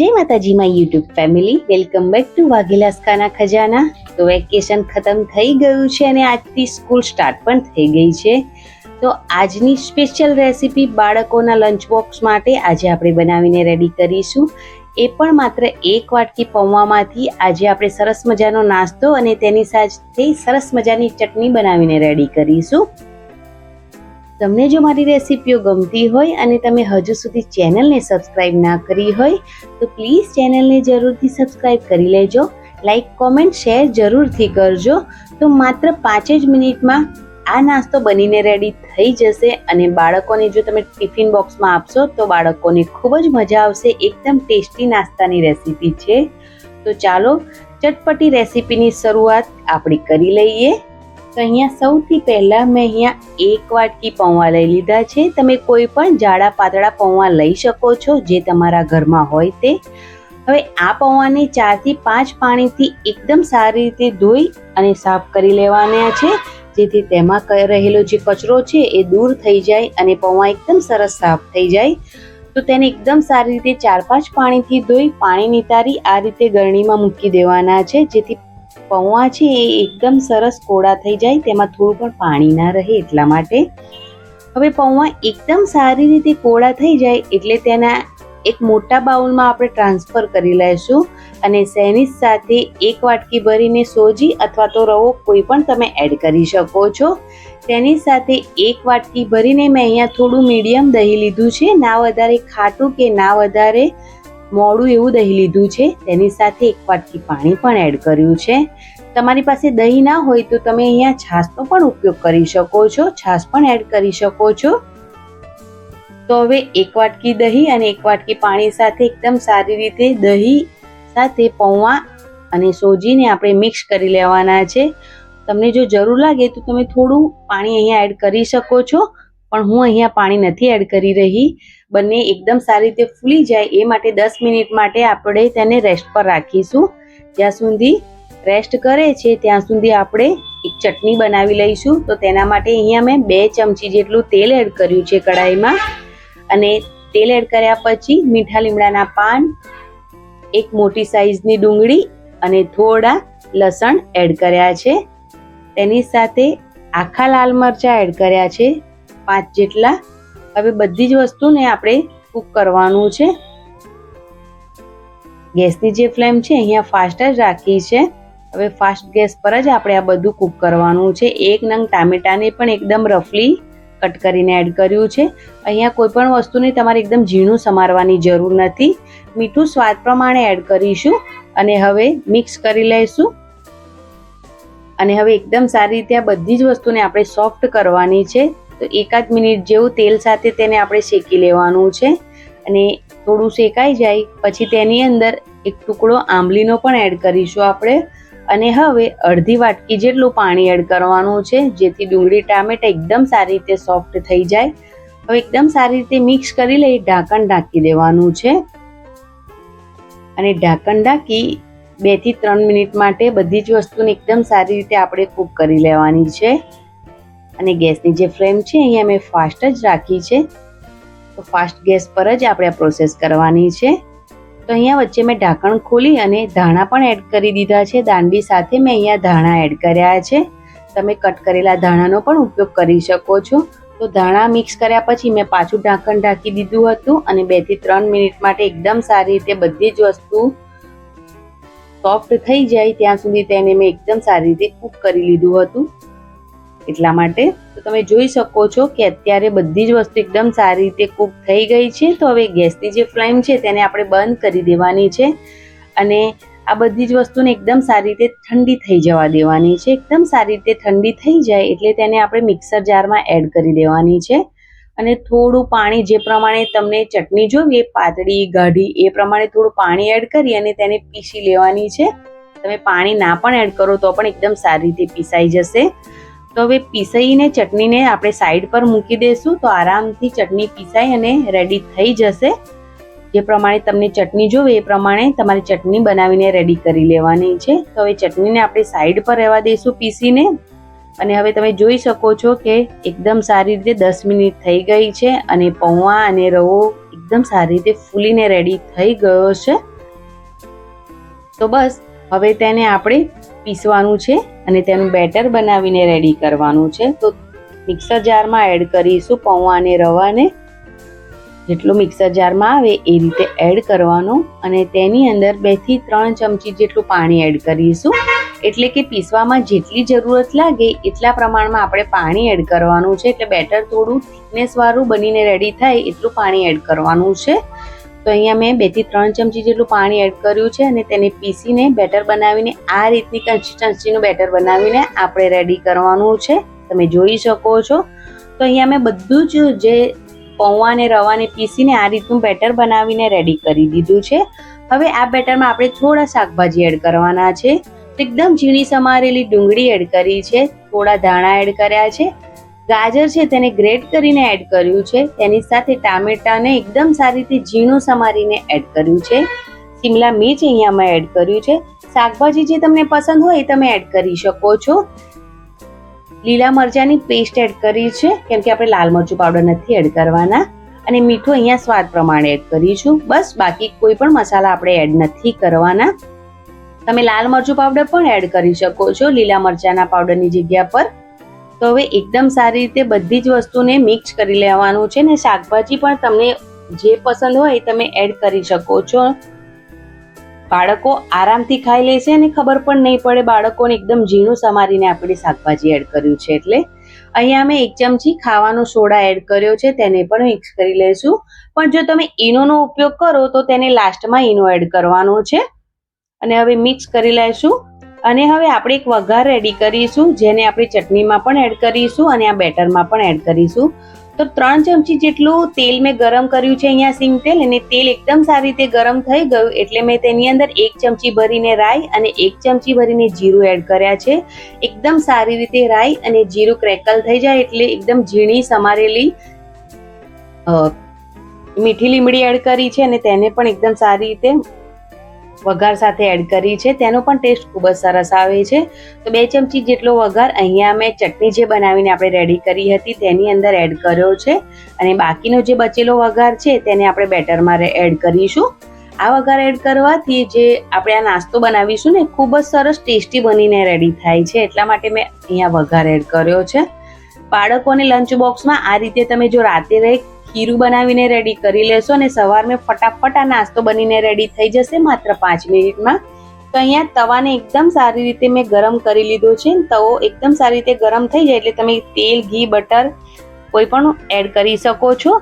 જય માતાજી, my YouTube family. Welcome back to Vaghela's Khana Khazana. તો વેકેશન ખતમ થઈ ગયું છે અને આજથી સ્કૂલ સ્ટાર્ટ પણ થઈ ગઈ છે. તો આજની સ્પેશિયલ રેસીપી બાળકોના લંચ બોક્સ માટે આજે આપણે બનાવીને રેડી કરીશું. એ પણ માત્ર એક વાટકી પૌવામાંથી આજે આપણે સરસ મજાનો નાસ્તો અને તેની સાથે સરસ મજાની ચટણી બનાવીને રેડી કરીશું. તમને જો મારી રેસીપીઓ ગમતી હોય અને તમે હજુ સુધી ચેનલને સબસ્ક્રાઈબ ના કરી હોય, તો પ્લીઝ ચેનલને જરૂરથી સબસ્ક્રાઈબ કરી લેજો. લાઈક, કોમેન્ટ, શેર જરૂરથી કરજો. તો માત્ર પાંચ જ મિનિટમાં આ નાસ્તો બનીને રેડી થઈ જશે અને બાળકોને જો તમે ટિફિન બોક્સમાં આપશો, તો બાળકોને ખૂબ જ મજા આવશે. એકદમ ટેસ્ટી નાસ્તાની રેસીપી છે. તો ચાલો, ચટપટી રેસીપીની શરૂઆત આપણે કરી લઈએ. તો અહીંયા સૌથી પહેલાં મેં અહીંયા એક વાટકી પૌવા લઈ લીધા છે. તમે કોઈ પણ જાડા પાતળા પૌવા લઈ શકો છો જે તમારા ઘરમાં હોય તે. હવે આ પૌવાને ચારથી પાંચ પાણીથી એકદમ સારી રીતે ધોઈ અને સાફ કરી લેવાના છે. જેથી તેમાં રહેલો જે કચરો છે એ દૂર થઈ જાય અને પૌવા એકદમ સરસ સાફ થઈ જાય. તો તેને એકદમ સારી રીતે ચાર પાંચ પાણીથી ધોઈ પાણી નિતારી આ રીતે ગરણીમાં મૂકી દેવાના છે. જેથી પૌવા છે એ એકદમ સરસ કોળા થઈ જાય, તેમાં થોડું પણ પાણી ના રહે એટલા માટે. હવે પૌવા એકદમ સારી રીતે કોળા થઈ જાય એટલે તેના એક મોટા બાઉલમાં આપણે ટ્રાન્સફર કરી લઈશું અને સેનિસ સાથે એક વાટકી ભરીને સોજી અથવા તો રવો કોઈ પણ તમે એડ કરી શકો છો. તેની સાથે એક વાટકી ભરીને મેં અહીંયા થોડું મીડિયમ દહીં લીધું છે, ના વધારે ખાટું કે ના વધારે મોડું એવું દહીં લીધું છે, તેની સાથે એક વાટકી પાણી પણ એડ કર્યું છે. તમારી પાસે દહીં ના હોય તો તમે અહીંયા છાશનો પણ ઉપયોગ કરી શકો છો, છાશ પણ એડ કરી શકો છો. તો હવે એક વાટકી દહીં અને એક વાટકી પાણી સાથે એકદમ સારી રીતે દહીં સાથે પૌવા અને સોજીને આપણે મિક્સ કરી લેવાના છે. તમને જો જરૂર લાગે તો તમે થોડું પાણી અહીંયા એડ કરી શકો છો. પણ હું અહીંયા પાણી નથી એડ કરી રહી. બંને એકદમ સારી રીતે ફૂલી જાય એ માટે દસ મિનિટ માટે આપણે તેને રેસ્ટ પર રાખીશું. જ્યાં સુધી રેસ્ટ કરે છે ત્યાં સુધી આપણે એક ચટણી બનાવી લઈશું. તો તેના માટે અહીંયા મેં બે ચમચી જેટલું તેલ એડ કર્યું છે કઢાઈમાં. અને તેલ એડ કર્યા પછી મીઠા લીમડાના પાન, એક મોટી સાઈઝની ડુંગળી અને થોડા લસણ એડ કર્યા છે. તેની સાથે આખા લાલ મરચાં એડ કર્યા છે. પાંચ જેટલા. હવે બધી જ વસ્તુને આપણે કૂક કરવાનું છે. ગેસની જે ફ્લેમ છે, અહીંયા ફાસ્ટ જ રાખી છે. હવે ફાસ્ટ ગેસ પર જ આપણે આ બધું કૂક કરવાનું છે. એક નંગ ટામેટાને પણ એકદમ રફલી કટ કરીને એડ કર્યું છે. અહીંયા કોઈ પણ વસ્તુને તમારે એકદમ ઝીણું સમારવાની જરૂર નથી. મીઠું સ્વાદ પ્રમાણે એડ કરીશું અને હવે મિક્સ કરી લઈશું. અને હવે એકદમ સારી રીતે આ બધી જ વસ્તુને આપણે સોફ્ટ કરવાની છે. તો એકાદ મિનિટ જેવું તેલ સાથે તેને આપણે શેકી લેવાનું છે. અને થોડું શેકાઈ જાય પછી તેની અંદર એક ટુકડો આંબલીનો પણ એડ કરીશું આપણે. અને હવે અડધી વાટકી જેટલું પાણી એડ કરવાનું છે, જેથી ડુંગળી ટામેટા એકદમ સારી રીતે સોફ્ટ થઈ જાય. હવે એકદમ સારી રીતે મિક્સ કરી લઈ ઢાંકણ ઢાંકી દેવાનું છે. અને ઢાંકણ ઢાંકી બેથી ત્રણ મિનિટ માટે બધી જ વસ્તુને એકદમ સારી રીતે આપણે કૂક કરી લેવાની છે. અને ગેસની જે ફ્લેમ છે, અહીંયા મેં ફાસ્ટ જ રાખી છે. તો ફાસ્ટ ગેસ પર જ આપણે આ પ્રોસેસ કરવાની છે. તો અહીંયા વચ્ચે મેં ઢાંકણ ખોલી અને ધાણા પણ એડ કરી દીધા છે. દાંડી સાથે મેં અહીંયા ધાણા એડ કર્યા છે. તમે કટ કરેલા ધાણાનો પણ ઉપયોગ કરી શકો છો. તો ધાણા મિક્સ કર્યા પછી મેં પાછું ઢાંકણ ઢાંકી દીધું હતું અને બેથી ત્રણ મિનિટ માટે એકદમ સારી રીતે બધી જ વસ્તુ સોફ્ટ થઈ જાય. ત્યાં સુધી તેને મેં એકદમ સારી રીતે કૂક કરી લીધું હતું. એટલા માટે. તો તમે જોઈ શકો છો કે અત્યારે બધી જ વસ્તુ એકદમ સારી રીતે કૂક થઈ ગઈ છે. તો હવે ગેસની જે ફ્લેમ છે તેને આપણે બંધ કરી દેવાની છે. અને આ બધી જ વસ્તુને એકદમ સારી રીતે ઠંડી થઈ જવા દેવાની છે. એકદમ સારી રીતે ઠંડી થઈ જાય એટલે તેને આપણે મિક્સર જારમાં એડ કરી દેવાની છે. અને થોડું પાણી જે પ્રમાણે તમને ચટણી જોઈએ પાતળી, ગાઢી, એ પ્રમાણે થોડું પાણી એડ કરી અને તેને પીસી લેવાની છે. તમે પાણી ના પણ એડ કરો તો પણ એકદમ સારી રીતે પીસાઈ જશે. તો હવે પીસાઈને ચટણીને આપણે સાઈડ પર મૂકી દઈશું તો આરામથી ચટણી પીસાઈ અને રેડી થઈ જશે. જે પ્રમાણે તમને ચટણી જોવે એ પ્રમાણે તમારે ચટણી બનાવીને રેડી કરી લેવાની છે. તો હવે ચટણીને આપણે સાઈડ પર રહેવા દઈશું પીસીને. અને હવે તમે જોઈ શકો છો કે એકદમ સારી રીતે દસ મિનિટ થઈ ગઈ છે અને પૌવા અને રવો એકદમ સારી રીતે ફૂલીને રેડી થઈ ગયો છે. તો બસ હવે તેને આપણે પીસવાનું છે અને તેનું બેટર બનાવીને રેડી કરવાનું છે. તો મિક્સર જારમાં એડ કરીશું પૌવા અને રવાને. જેટલું મિક્સર જારમાં આવે એ રીતે એડ કરવાનું અને તેની અંદર બેથી ત્રણ ચમચી જેટલું પાણી એડ કરીશું. એટલે કે પીસવામાં જેટલી જરૂરત લાગે એટલા પ્રમાણમાં આપણે પાણી એડ કરવાનું છે. એટલે બેટર થોડું થિકનેસવાળું બનીને રેડી થાય એટલું પાણી એડ કરવાનું છે. તો અહીંયા મેં બેથી ત્રણ ચમચી જેટલું પાણી એડ કર્યું છે અને તેને પીસીને બેટર બનાવીને આ રીતની કન્સિસ્ટન્સીનું બેટર બનાવીને આપણે રેડી કરવાનું છે. તમે જોઈ શકો છો. તો અહીંયા મેં બધું જ જે પૌવાને, રવાને પીસીને આ રીતનું બેટર બનાવીને રેડી કરી દીધું છે. હવે આ બેટરમાં આપણે થોડા શાકભાજી એડ કરવાના છે. એકદમ ઝીણી સમારેલી ડુંગળી એડ કરી છે. થોડા ધાણા એડ કર્યા છે. ગાજર છે તેને ગ્રેટ કરીને એડ કર્યું છે. તેની સાથે ટામેટાને એકદમ સારી રીતે ઝીણું સમારીને એડ કર્યું છે. શિમલા મિર્ચ અહીંયા મેં એડ કર્યું છે. શાકભાજી જે તમને પસંદ હોય એ તમે એડ કરી શકો છો. લીલા મરચાંની પેસ્ટ એડ કરી છે. કેમ કે આપણે લાલ મરચું પાવડર નથી એડ કરવાના. અને મીઠું અહીંયા સ્વાદ પ્રમાણે એડ કરીશું બસ, બાકી કોઈ પણ મસાલા આપણે એડ નથી કરવાના. તમે લાલ મરચું પાવડર પણ એડ કરી શકો છો. લીલા મરચાંના પાવડરની જગ્યા પર તો હવે એકદમ સારી રીતે બધી જ વસ્તુને મિક્સ કરી લેવાનું છે ને શાકભાજી પણ તમને જે પસંદ હોય તમે એડ કરી શકો છો. બાળકો આરામથી ખાઈ લેશે અને ખબર પણ નહીં પડે બાળકોને એકદમ ઝીણું સમારીને આપણે શાકભાજી એડ કર્યું છે એટલે. અહીંયા અમે એક ચમચી ખાવાનો સોડા એડ કર્યો છે, તેને પણ મિક્સ કરી લઈશું. પણ જો તમે ઈનોનો ઉપયોગ કરો તો તેને લાસ્ટમાં ઈનો એડ કરવાનો છે. અને હવે મિક્સ કરી લઈશું. અને હવે આપણે એક વઘાર રેડી કરીશું, જેને આપણે ચટણીમાં પણ એડ કરીશું અને આ બેટરમાં પણ એડ કરીશું. તો ત્રણ ચમચી જેટલું તેલ મેં ગરમ કર્યું છે અહીંયા સિંગ તેલ, અને તેલ એકદમ સારી રીતે ગરમ થઈ ગયું એટલે મેં તેની અંદર એક ચમચી ભરીને રાઈ અને એક ચમચી ભરીને જીરું એડ કર્યા છે. એકદમ સારી રીતે રાઈ અને જીરું ક્રેકલ થઈ જાય એટલે એકદમ ઝીણી, સમારેલી મીઠી લીમડી એડ કરી છે અને તેને પણ એકદમ સારી રીતે વઘાર સાથે એડ કરી છે. તેનો પણ ટેસ્ટ ખૂબ જ સરસ આવે છે. તો બે ચમચી જેટલો વઘાર અહીંયા મેં ચટણી જે બનાવીને આપણે રેડી કરી હતી તેની અંદર એડ કર્યો છે. અને બાકીનો જે બચેલો વઘાર છે તેને આપણે બેટરમાં એડ કરીશું. આ વઘાર એડ કરવાથી જે આપણે આ નાસ્તો બનાવીશું ને ખૂબ જ સરસ ટેસ્ટી બનીને રેડી થાય છે. એટલા માટે મેં અહીંયા વઘાર એડ કર્યો છે. બાળકોને લંચ બોક્સમાં આ રીતે તમે જો રાતે ખીરું બનાવીને રેડી કરી લેશો અને સવારે મેં ફટાફટ આ નાસ્તો બનીને રેડી થઈ જશે માત્ર પાંચ મિનિટમાં. તો અહીંયા તવાને એકદમ સારી રીતે મેં ગરમ કરી લીધો છે. તવો એકદમ સારી રીતે ગરમ થઈ જાય એટલે તમે તેલ, ઘી, બટર કોઈ પણ એડ કરી શકો છો.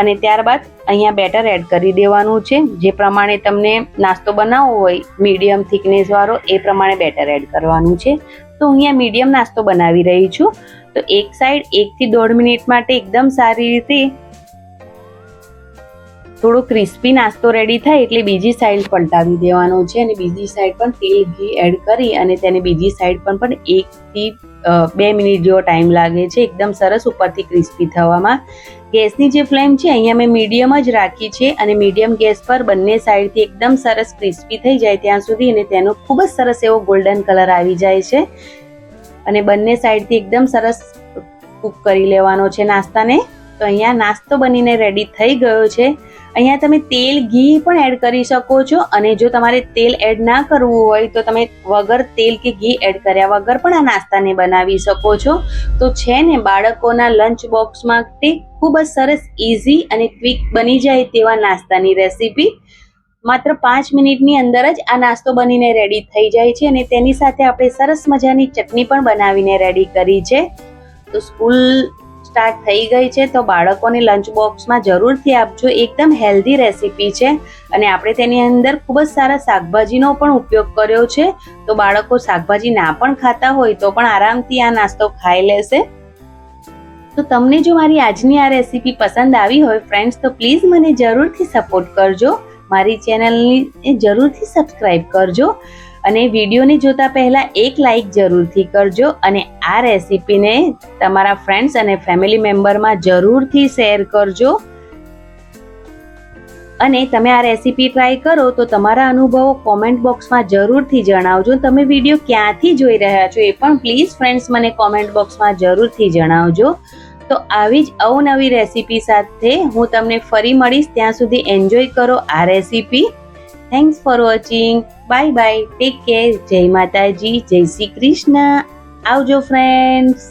અને ત્યારબાદ અહીંયા બેટર એડ કરી દેવાનું છે. જે પ્રમાણે તમને નાસ્તો બનાવવો હોય મીડિયમ થિકનેસ વાળો, એ પ્રમાણે બેટર એડ કરવાનું છે. તો અહીંયા મીડિયમ નાસ્તો બનાવી રહી છું. તો એક સાઈડ એકથી દોઢ મિનિટ માટે એકદમ સારી રીતે થોડો ક્રિસ્પી નાસ્તો રેડી થાય એટલે બીજી સાઈડ પલટાવી દેવાનો છે અને બીજી સાઈડ પણ તેલ ઘી એડ કરી અને તેને બીજી સાઈડ પણ પણ એકથી બે મિનિટ જેવો ટાઈમ લાગે છે. એકદમ સરસ ઉપરથી ક્રિસ્પી થવામાં. ગેસની જે ફ્લેમ છે, અહીંયા મેં મીડિયમ જ રાખી છે અને મીડિયમ ગેસ પર બંને સાઈડથી એકદમ સરસ ક્રિસ્પી થઈ જાય ત્યાં સુધી અને તેનો ખૂબ જ સરસ એવો ગોલ્ડન કલર આવી જાય છે. અને બંને સાઈડથી એકદમ સરસ કૂક કરી લેવાનો છે નાસ્તાને. તો અહીંયા નાસ્તો બનીને રેડી થઈ ગયો છે. અહીંયા તમે તેલ, ઘી પણ એડ કરી શકો છો અને જો તમારે તેલ એડ ના કરવું હોય તો તમે વગર તેલ કે ઘી એડ કર્યા વગર પણ આ નાસ્તાને બનાવી શકો છો. તો છે ને, બાળકોના લંચ બોક્સ માટે ખૂબ જ સરસ ઇઝી અને ક્વિક બની જાય તેવા નાસ્તાની રેસીપી માત્ર પાંચ મિનિટની અંદર જ આ નાસ્તો બનીને રેડી થઈ જાય છે અને તેની સાથે આપણે સરસ મજાની ચટણી પણ બનાવીને રેડી કરી છે. તો સ્કૂલ સ્ટાર્ટ થઈ ગઈ છે, તો બાળકોને લંચ બોક્સમાં જરૂરથી આપજો. એકદમ હેલ્ધી રેસીપી છે અને આપણે તેની અંદર ખૂબ જ સારા શાકભાજીનો પણ ઉપયોગ કર્યો છે. તો બાળકો શાકભાજી ના પણ ખાતા હોય તો પણ આરામથી આ નાસ્તો ખાઈ લેશે. તો તમને જો મારી આજની આ રેસીપી પસંદ આવી હોય ફ્રેન્ડ્સ તો પ્લીઝ મને જરૂરથી સપોર્ટ કરજો. મારી ચેનલની જરૂરથી સબસ્ક્રાઈબ કરજો. અને વિડીયોને જોતા પહેલાં એક લાઇક જરૂરથી કરજો અને આ રેસીપીને તમારા ફ્રેન્ડ્સ અને ફેમિલી મેમ્બરમાં જરૂરથી શેર કરજો. અને તમે આ રેસીપી ટ્રાય કરો તો તમારા અનુભવો કોમેન્ટ બોક્સમાં જરૂરથી જણાવજો. તમે વીડિયો ક્યાંથી જોઈ રહ્યા છો એ પણ પ્લીઝ ફ્રેન્ડ્સ મને કોમેન્ટ બોક્સમાં જરૂરથી જણાવજો. તો આવી જ અવનવી રેસીપી સાથે હું તમને ફરી મળીશ. ત્યાં સુધી એન્જોય કરો આ recipe. Thanks for watching bye bye take care જય માતાજી જય શ્રી કૃષ્ણ આવજો ફ્રેન્ડ્સ